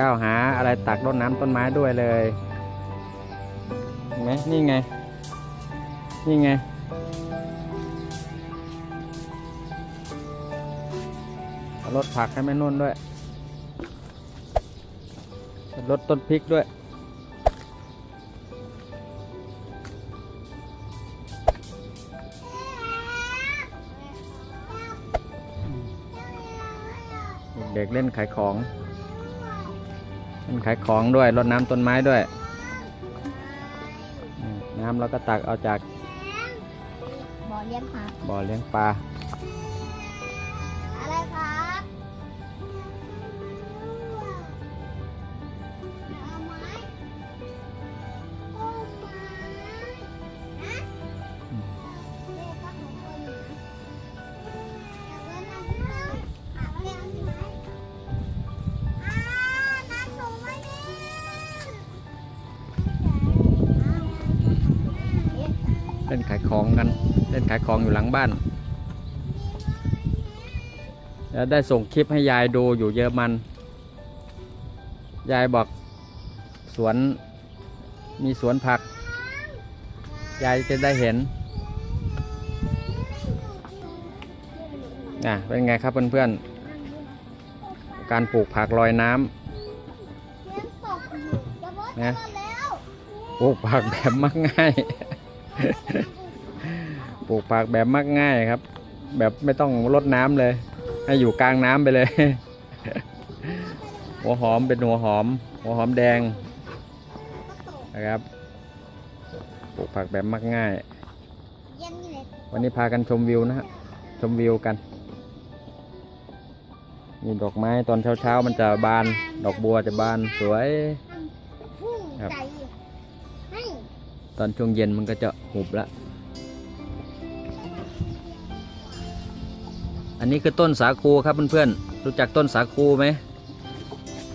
ก้าวหาอะไรตักรดน้ำต้นไม้ด้วยเลยเห็นไหมนี่ไง นี่ไง รถผักให้แม่นุ่นด้วย รถต้นพริกด้วยเด็กเล่นขายของ ขายของด้วยรดน้ำต้นไม้ด้วยอืมน้ำเราก็ตักเอาจากบ่อเลี้ยงปลาบ่อเลี้ยงปลา ขายของอยู่หลังบ้าน แล้วได้ส่งคลิปให้ยายดูอยู่เยอรมัน ยายบอกสวนมีสวนผัก ยายจะได้เห็นนะเป็นไงครับเพื่อนๆ การปลูกผักลอยน้ำเลี้ยงตกจะมดนะจะแล้วปลูกผักแบบมักง่าย ปลูกผักแบบมักง่ายครับ แบบไม่ต้องรดน้ำเลย ให้อยู่กลางน้ำไปเลย หัวหอมเป็นหัวหอม หัวหอมแดงนะครับปลูกผักแบบมักง่ายเย็นนี่เลยวันนี้พากันชมวิวนะฮะชมวิวกันมีดอกไม้ตอนเช้าๆมันจะบาน ดอกบัวจะบานสวยพุ่งครับใจให้ตอนช่วงเย็นมันก็จะหุบละ นนี้คือต้นสาคูครับเพื่อนๆรู้จักต้นสาคูไหม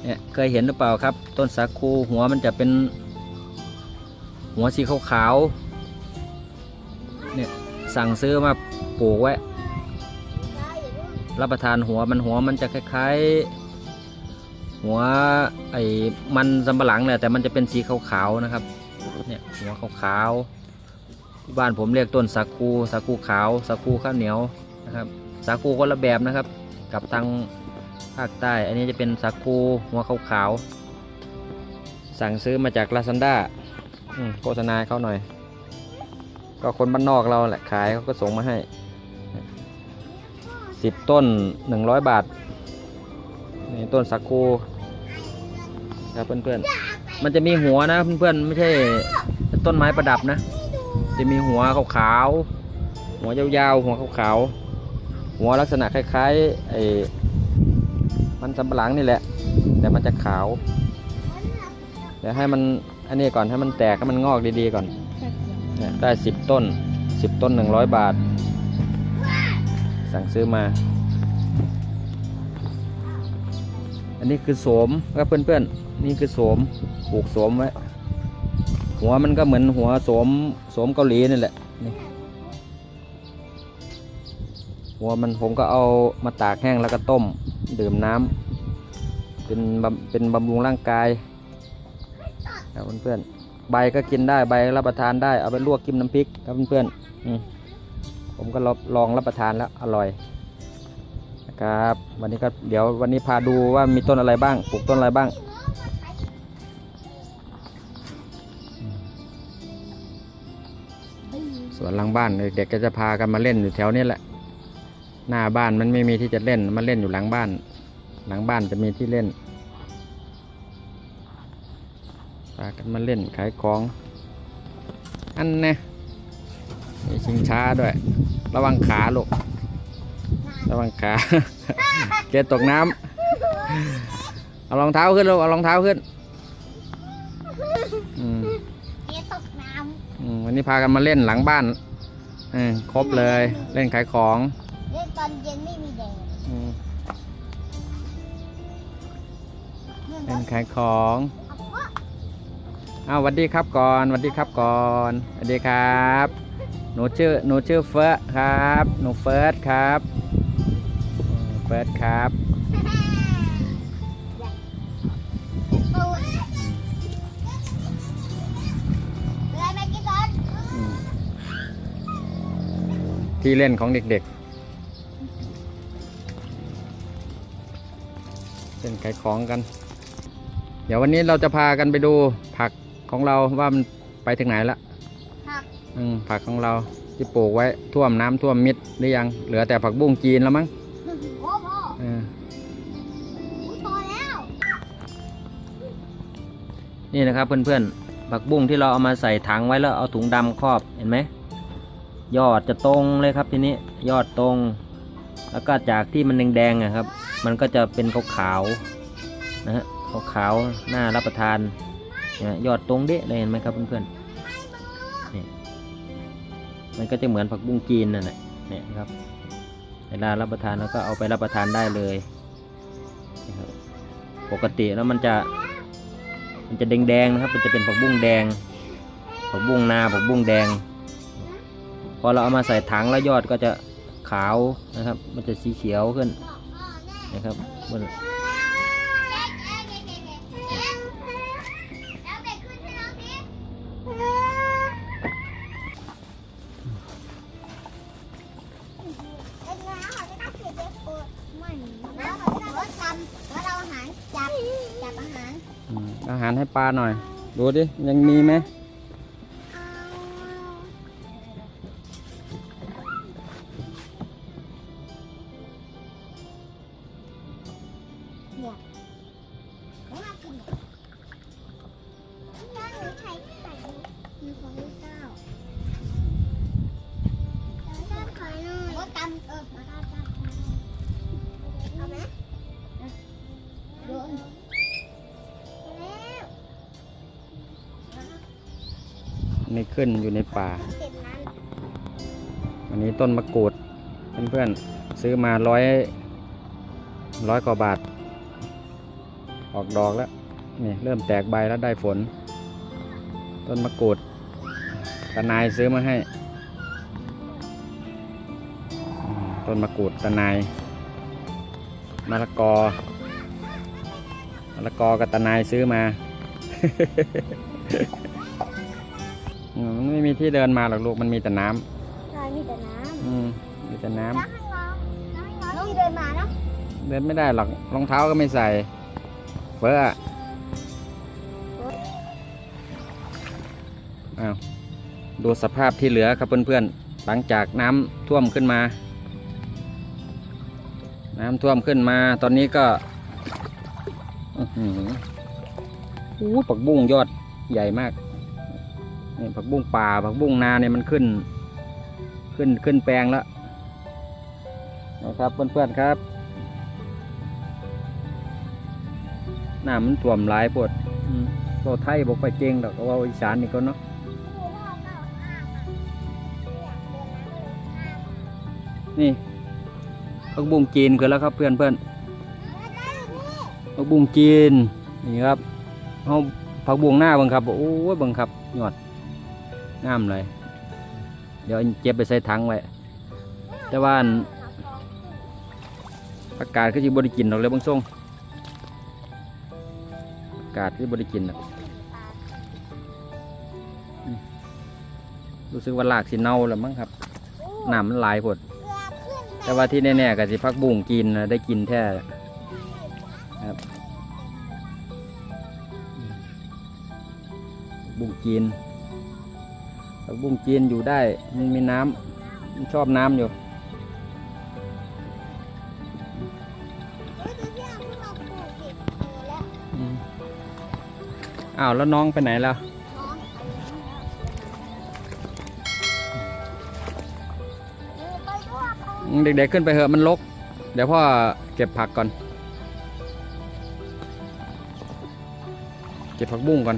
เนี่ยเคยเห็นหรือเปล่าครับ ต้นสาคูหัวมันจะเป็น หัวสีขาวๆเนี่ยสั่งซื้อมาปลูกไว้รับประทานหัวมันหัวมันจะคล้ายๆ หัวไอ้มันสำปะหลังเนี่ยแต่มันจะเป็นสีขาวๆนะครับเนี่ยหัวขาวๆที่บ้านผมเรียกต้นสาคูสาคูขาวสาคูข้าวเหนียวนะครับ สาคูคนละแบบนะครับ กับทางภาคใต้ อันนี้จะเป็นสาคูหัวขาวๆสั่งซื้อมาจากลาซ a นด้าโฆษณาเขาหน่อย ก็คนบ้านนอกเราแหละขายเขาก็ส่งมาให้สิบต้นหนึ่งร้อยบาทนี่ต้นสาคูครับเพื่อนๆ มันจะมีหัวนะเพื่อนๆ ไม่ใช่ต้นไม้ประดับนะ จะมีหัวขาวๆ หัวยาวๆ หัวขาวๆ หัวลักษณะคล้ายๆไอ้มันสำปะหลังนี่แหละ แต่มันจะขาว เดี๋ยวให้มันอันนี้ก่อนให้มันแตกให้มันงอกดีๆก่อนเนี่ยได้สิบต้นสิบต้นหนึ่งร้อยบาท สั่งซื้อมา อันนี้คือโสมครับเพื่อนๆ นี่คือโสมปลูกโสมไว้หัวมันก็เหมือนหัวโสมโสมเกาหลีนี่แหละนี่ หัวมันผมก็เอามาตากแห้งแล้วก็ต้มดื่มน้ำเป็นเป็นบำรุงร่างกายครับเพื่อนๆใบก็กินได้ใบรับประทานได้เอาไปลวกกินน้ำพริกครับเพื่อนๆอผมก็ลองลองรับประทานแล้วอร่อยนะครับวันนี้ก็เดี๋ยววันนี้พาดูว่ามีต้นอะไรบ้างปลูกต้นอะไรบ้างสวนหลังบ้านเด็กๆก็จะพากันมาเล่นอยู่แถวนี้แหละ หน้าบ้านมันไม่มีที่จะเล่นมาเล่นอยู่หลังบ้าน หลังบ้านจะมีที่เล่นพากันมาเล่นขายของ อันนะมีชิงช้าด้วย ระวังขาลูก ระวังขา เกตกน้ำเอารองเท้าขึ้นลูก เอารองเท้าขึ้นอืมเกียตกน้อืมวันนี้พากันมาเล่นหลังบ้านอืมครบเลย เล่นขายของำ ล่นตอนเย็นไม่มีแดดเป็นขายของเอาวันดีครับก่อนวันดีครับก่อนวันดีครับ หนูชื่อหนูชื่อเฟิร์สครับ หนูเฟิร์สครับเฟิร์สครับที่เล่นของเด็กๆ ขายของกัน เดี๋ยววันนี้เราจะพากันไปดูผักของเราว่ามันไปถึงไหนละผักอืมผักของเราที่ปลูกไว้ท่วมน้ำท่วมมิดหรือยังเหลือแต่ผักบุ้งจีนแล้วมั้งโอ้พ่อเอออุ๊ยพอแล้วนี่นะครับเพื่อนๆผักบุ้งที่เราเอามาใส่ถังไว้แล้วเอาถุงดำครอบเห็นไหมยอดจะตรงเลยครับทีนี้ยอดตรง แล้วก็จากที่มันแดงๆอะครับ มันก็จะเป็นขาวๆ นะฮะขาวๆน่ารับประทานนี่ยยอดตรงเด๊ะเลยเห็นไหมครับเพื่อนๆนี่มันก็จะเหมือนผักบุ้งจีนนั่นแหละเนี่ยครับเวลารับประทานแล้วก็เอาไปรับประทานได้เลยนะครับปกติแล้วมันจะมันจะแดงๆนะครับ มันจะเป็นผักบุ้งแดงผักบุ้งนาผักบุ้งแดง พอเราเอามาใส่ถังแล้วยอดก็จะขาวนะครับ มันจะสีเขียวขึ้นนะครับ ปลาหน่อย ดูดิ ยังมีไหม ขึ้นอยู่ในป่าเสร็จนั้นอันนี้ต้นมะกรูดเพื่อนๆซื้อมาร้อยร้อยกว่าบาท ออกดอกแล้วนี่เริ่มแตกใบแล้วได้ฝน ต้นมะกรูดตานายซื้อมาให้อืมต้นมะกรูดตานายมะละกอมะละกอกับตานายซื้อมาอื มมันไม่มีที่เดินมาหรอกลูกมันมีแต่น้ำใช่มีแต่น้อืมมีแต่น้ำแล้วให้น้องน้องให้น้องที่เดินมาเนาะำเดินไม่ได้หรอกรองเท้าก็ไม่ใส่เฟ้ออะอ้าวดูสภาพที่เหลือครับเพื่อนๆหลังจากน้ำท่วมขึ้นมา น้ำท่วมขึ้นมาตอนนี้ก็อื้อหืออู้ผักบุ้งยอดใหญ่มาก นี่ผักบุ้งป่าผักบุ้งนาเนี่ยมันขึ้น ขึ้นขึ้นแปลงแล้วนะครับเพื่อนๆครับน้ำมันท่วมหลายปวดเราไทยบอกไปเก่งดอกเอาอีสานนี่ก็เนาะนี่ผักบุ้งจีนกันแล้วครับเพื่อนเพื่อนผักบุ้งจีนนี่ครับเอาผักบุ้งหน้าบังครับโอ้ยบังครับยอด งามเลย เดี๋ยวเจ็บไปใส่ถังไว้ แต่ว่าอากาศก็จะบริกินหรอกเลยบางส่งอากาศที่บริกินรู้สึกว่าหลากสิเน่าแล้วมั้งครับน้ำมันหลายผดแต่ว่าที่แน่ๆก็สิพักบุ้งกินนะได้กินแท้ครับบุ้งจีน ผักบุ้งจีนอยู่ได้มันมีน้ำมันชอบน้ำอยู่อ้าวแล้วน้องไปไหนแล้วเด็กๆขึ้นไปเหอะมันลก เดี๋ยวพ่อเก็บผักก่อน เก็บผักบุ้งก่อน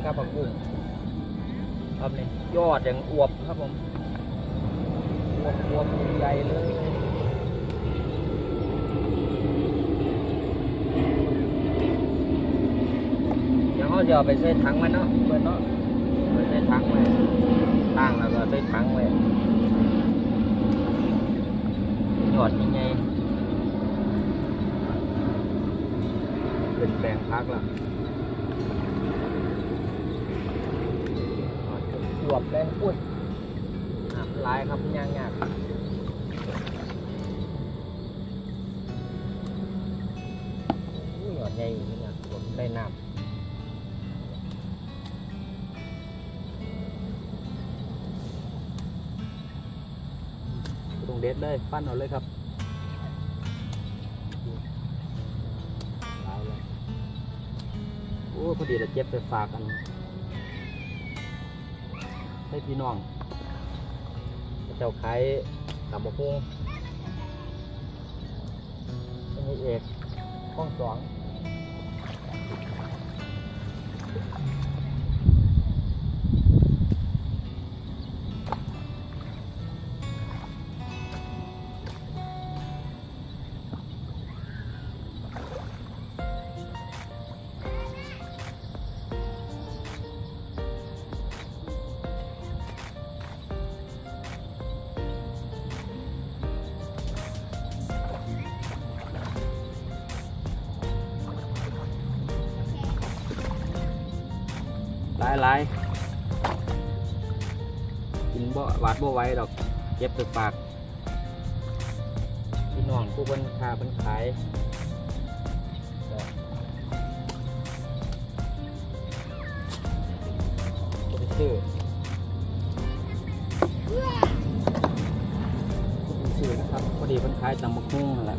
สิครับผักบุ้งครับนี่ยอดอย่างอวบครับผมอวบอวบใหญ่เลยเดี๋ยวเขาจะเอาไปใส่ถังไว้เนาะเปิดเนาะไปใส่ถังไว้ตั้งแล้วก็ใส่ถังไว้ยอดยังไงเป็นแปลงพักแล้ว หย วบแรงปุ้ยอะลายครับย่างยากอุ้ยหยอดใหญ่อยู่นี่นะผมได้น้ำตรงเด็ดเลยปั้นเอาเลยครับลายเลยโอ้พอดีเราเจ็บไปฝากกัน ให้พี่น้องเจ้าขายตำบกฮุงนี่เอกห้องสอง หลายหลายกินบ่หวาดบ่ไว้ดอกเก็บไปากพี่น้องผู้เพิ่นค้าเพิ่นขายซื้อซื้อนะครับพอดีเพิ่นขายตำบักหุ่งนั่นแหละ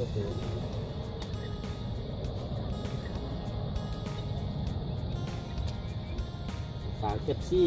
ก็คือฝากเก็บซี่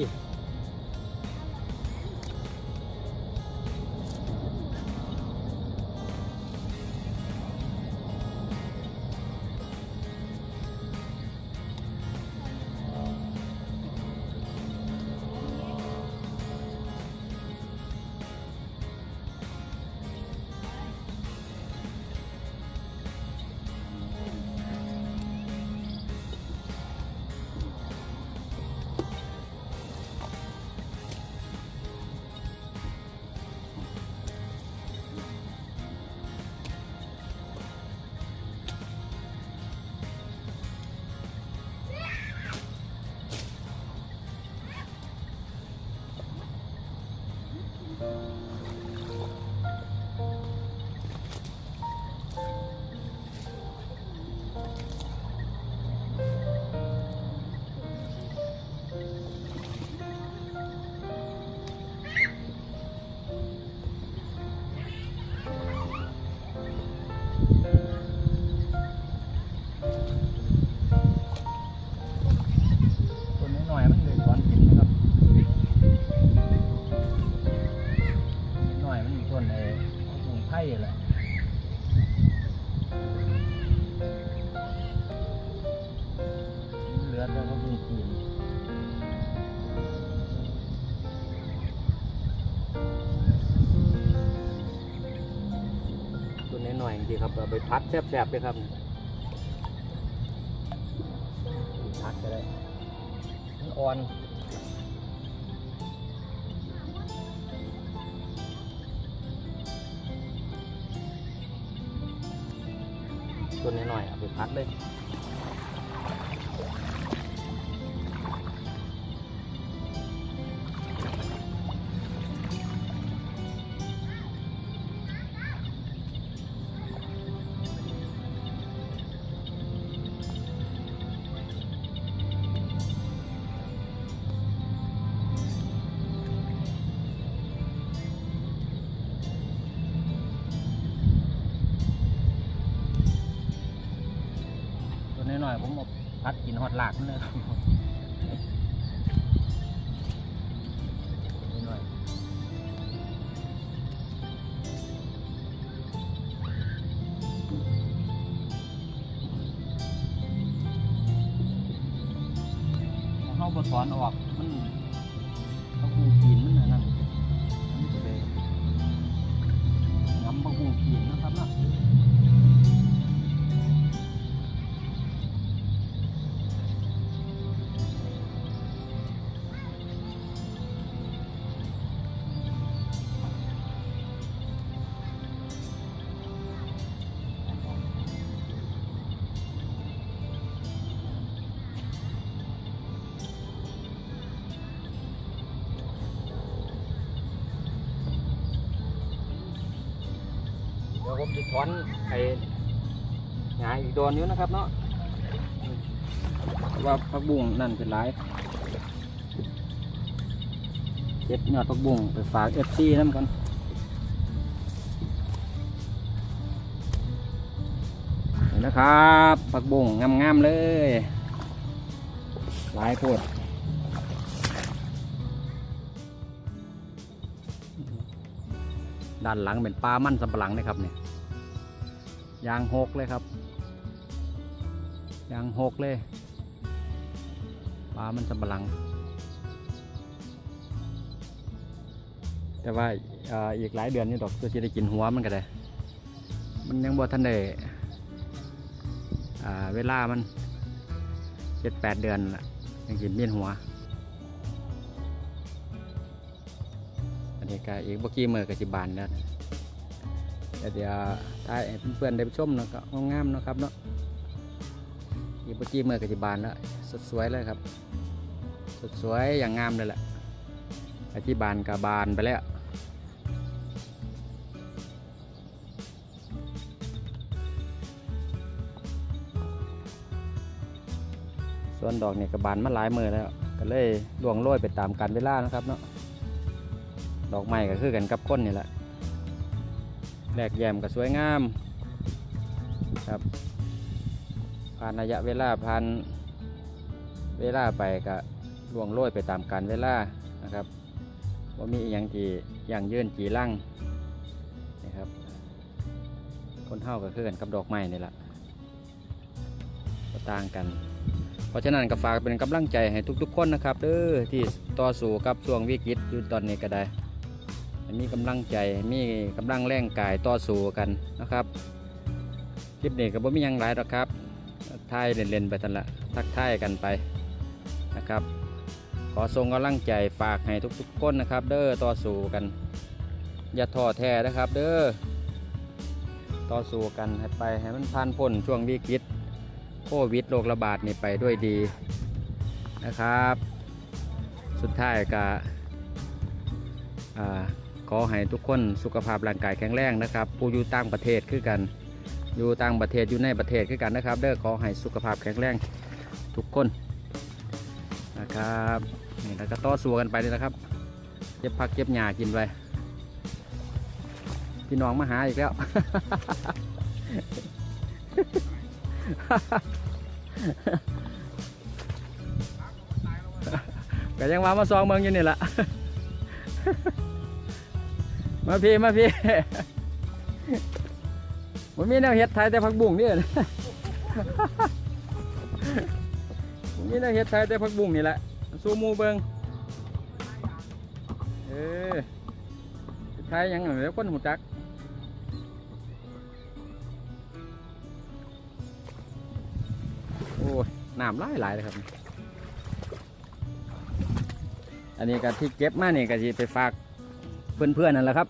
พัดแซ่บๆเลยครับพัดก็ได้มันอ่อนตัวนี้หน่อยเอาไปพัดเลย ถ้า ผมจะถอนไอ้งายอีกโดนนิ้วนะครับเนาะว่าผักบุ้งนั่นเป็นไรเก็บยอดผักบุ้งไปฝากเอฟซีน้ำกันนี่นะครับผักบุ้งงามๆเลยหลายโพดด้านหลังเป็นปลามั่นสำปะหลังนะครับเนี่ย ยางหกเลยครับ ยางหกเลยปลามันสำปะหลัง แต่ว่าอ่ออีกหลายเดือนนี่ดอกตัวจะได้กินหัวมันก็ได้ มันยังบ่ทันได้อ่าเวลามันเจ็ดแปดเดือนละยังกินเมียนหัว อันนี้ก็อีกบ่กี่มือก็สิบานแล้วนะ แต่เดี๋ยวถ้าให้เพื่อนๆได้ชมนะก็งามๆนะครับเนาะอีกบ่กี่มือก็สิบานแล้วสดสวยเลยครับ สดสวยอย่างงามเลยแหละอ้ที่บานกับบานไปแล้วส่วนดอกเนี่ยกระบานมาหลายมือแล้ว ก็เลยล่วงโรยไปตามกาลเวลานะครับเนาะดอกไม้ก็คือกันกับก้นนี่แหละ แหลกแยมก็สวยงามครับ ผ่านระยะเวลาผ่านเวลาไปก็ล่วงโรยไปตามกาลเวลานะครับว่ามีอย่างที่อย่างยืนจีรั่งนี่ครับ คนเท่าก็คือนกับดอกไม้นี่แหละต่างกัน เพราะฉะนั้นก็ฝากเป็นกำลังใจให้ทุกๆคนนะครับเด้อที่ต่อสู้กับช่วงวิกฤตอยู่ตอนนี้ก็ได้ มีกำลังใจมีกำลังแรงกายต่อสู้กันนะครับคลิปนี้ก็บ่มียังหลายหรอกครับทายเล่นๆไปทันละทักทายกันไปนะครับ ขอส่งกำลังใจฝากให้ทุกๆคนนะครับ เด้อต่อสู้กัน อย่าท้อแท้นะครับ เด้อต่อสู้กันให้ไปให้มันผ่านพ้นช่วงวิกฤตโควิดโรคระบาดนี่ไปด้วยดีนะครับ สุดท้ายก็อ่า อให้ทุกคนสุขภาพร่างกายแข็งแรงนะครับ ผู้อยู่ต่างประเทศคือกัน อยู่ต่างประเทศอยู่ในประเทศคือกันนะครับ เด้อขอให้สุขภาพแข็งแรงทุกคนนะครับนี่แล้วก็ต่อสู้กันไปนี่นะครับเก็บผักเก็บหญ้ากินไปพี่น้องมาหาอีกแล้วก็ยังว่ามาซองเมืองอยู่นี่แหละ มาพี่มาพี่มันมีแนวเฮ็ดไทยแต่ผักบุ้งนี่นะมันมีแนวเฮ็ดไทยแต่ผักบุ้งนี่แหละสู้มูเบิงเออไทยยังเหลือคนหูจักโอ้ยน้ำไหลายหลเลยครับ อันนี้ก็ที่เก็บมาเนี่ยก็จะไปฝาก เพื่อนๆนั่นแหละครับ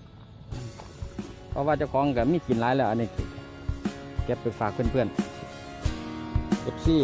เพราะว่าเจ้าของกับมีกินหลายแล้วอันนี้เก็บไปฝากเพื่อนๆเอฟซี